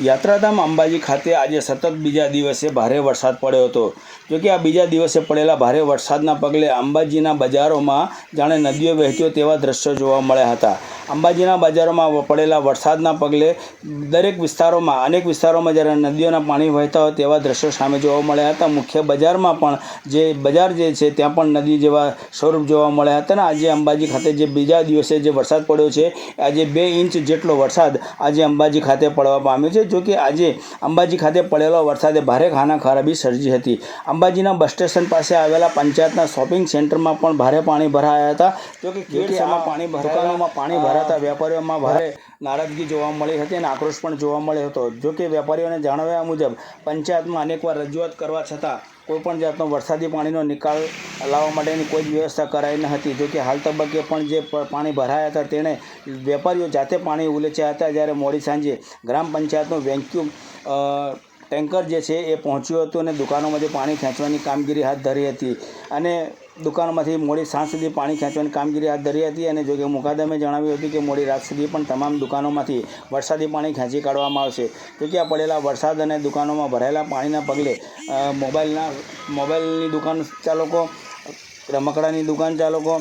યાત્રાધામ અંબાજી ખાતે આજે સતત બીજા દિવસે ભારે વરસાદ પડ્યો હતો. જોકે આ બીજા દિવસે પડેલા ભારે વરસાદના પગલે અંબાજીના બજારોમાં જાણે નદીઓ વહેતી હોય તેવા દ્રશ્યો જોવા મળ્યા હતા. અંબાજીના બજારોમાં પડેલા વરસાદના પગલે દરેક વિસ્તારોમાં, અનેક વિસ્તારોમાં જ્યારે નદીઓના પાણી વહેતા હોય તેવા દ્રશ્યો સામે જોવા મળ્યા હતા. મુખ્ય બજારમાં પણ જે બજાર જે છે ત્યાં પણ નદી જેવા સ્વરૂપ જોવા મળ્યા હતા અને આજે અંબાજી ખાતે જે બીજા દિવસે જે વરસાદ પડ્યો છે, આજે બે ઇંચ જેટલો વરસાદ આજે અંબાજી ખાતે પડવા પામ્યો છે. જો કે આજે અંબાજી ખાતે પડેલો વરસાદે ભારે ખાના ખરાબી સર્જી હતી. અંબાજીના બસ સ્ટેશન પાસે આવેલા પંચાયતના શોપિંગ સેન્ટરમાં પણ ભારે પાણી ભરાયા હતા. જો કે પાણી દુકાનોમાં પાણી ભરાતા વેપારીઓમાં ભારે નારાજગી જોવા મળી હતી અને આક્રોશ પણ જોવા મળ્યો હતો. જો કે વેપારીઓને જણાવ્યા મુજબ, પંચાયતમાં અનેકવાર રજૂઆત કરવા છતાં કોઈપણ જાતનો વરસાદી પાણીનો નિકાલ લાવવા માટેની કોઈ જ વ્યવસ્થા કરાઈ ન હતી. જોકે હાલ તબક્કે પણ જે પાણી ભરાયા હતા તેણે વેપારીઓ જાતે પાણી ઉલેચ્યા હતા જ્યારે મોડી સાંજે ગ્રામ પંચાયતનું વેક્યુમ ટેન્કર જે છે એ પહોંચ્યું હતું અને દુકાનોમાંથી પાણી ખેંચવાની કામગીરી હાથ ધરી હતી. અને દુકાનોમાંથી મોડી સાંજ સુધી પાણી ખેંચવાની કામગીરી હાથ ધરી હતી અને જો કે મુકાદમે જણાવ્યું હતું કે મોડી રાત સુધી પણ તમામ દુકાનોમાંથી વરસાદી પાણી ખેંચી કાઢવામાં આવશે. જોકે આ પડેલા વરસાદ અને દુકાનોમાં ભરાયેલા પાણીના પગલે મોબાઈલના, મોબાઈલની દુકાન ચાલકો, રમકડાની દુકાન ચાલકો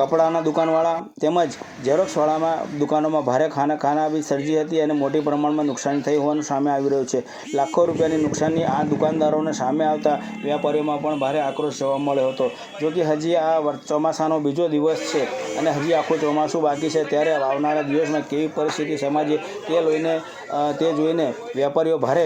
કપડાના દુકાનવાળા તેમજ ઝેરોક્ષવાળામાં દુકાનોમાં ભારે ખાના ખાનાબી સર્જી હતી અને મોટી પ્રમાણમાં નુકસાન થઈ હોવાનું સામે આવી રહ્યું છે. લાખો રૂપિયાની નુકસાનની આ દુકાનદારોને સામે આવતા વેપારીઓમાં પણ ભારે આક્રોશ જોવા મળ્યો હતો. જો કે હજી આ ચોમાસાનો બીજો દિવસ છે અને હજી આખું ચોમાસું બાકી છે, ત્યારે આવનારા દિવસમાં કેવી પરિસ્થિતિ સમાજે તે લઈને તે જોઈને વેપારીઓ ભારે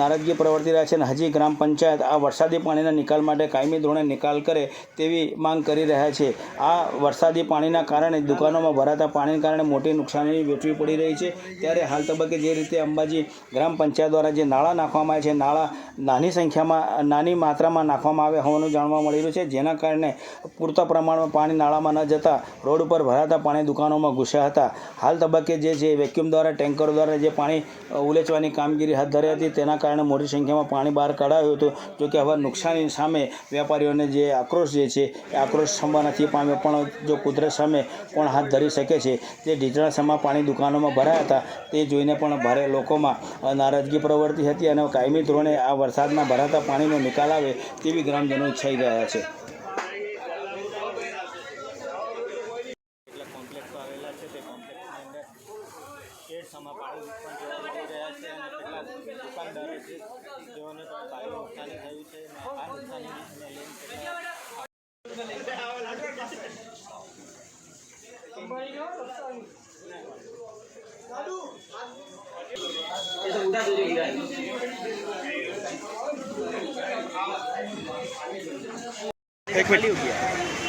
નારાજગી પ્રવર્તી રહ્યા છે અને હજી ગ્રામ પંચાયત આ વરસાદી પાણીના નિકાલ માટે કાયમી ધોરણે નિકાલ કરે તેવી માંગ કરી રહ્યા છે. આ વરસાદી પાણીના કારણે દુકાનોમાં ભરાતા પાણીના કારણે મોટી નુકસાની વેઠવી પડી રહી છે. ત્યારે હાલ તબક્કે જે રીતે અંબાજી ગ્રામ પંચાયત દ્વારા જે નાળા નાખવામાં આવે છે, નાળા નાની સંખ્યામાં, નાની માત્રામાં નાખવામાં આવ્યા હોવાનું જાણવા મળી રહ્યું છે. જેના કારણે પૂરતા પ્રમાણમાં પાણી નાળામાં ન જતા રોડ ઉપર ભરાતા પાણી દુકાનોમાં ઘૂસ્યા હતા. હાલ તબક્કે જે છે વેક્યુમ દ્વારા, ટેન્કર દ્વારા જે પાણી ઉલેચવાની કામગીરી હાથ ધરી હતી, તેના કારણે મોટી સંખ્યામાં પાણી બહાર કઢાયું હતું. જો કે હવે નુકસાની સામે વેપારીઓને જે આક્રોશ જે છે, એ આક્રોશ થવા નથી પામ્યો. પણ જો કુદરત સામે કોણ હાથ ધરી શકે છે. તે ઢીચણાસામાં પાણી દુકાનોમાં ભરાયા હતા. તે જોઈને પણ ભારે લોકોમાં નારાજગી પ્રવર્તી હતી અને કાયમી ધોરણે આ વરસાદના ભરાતા પાણીનો નિકાલ આવે તેવી ગ્રામજનો ઈચ્છાઈ ગયા છે. પાણી પણ દુકાનદારો છે, જેઓને પણ ભારે નુકસાની एक मिनट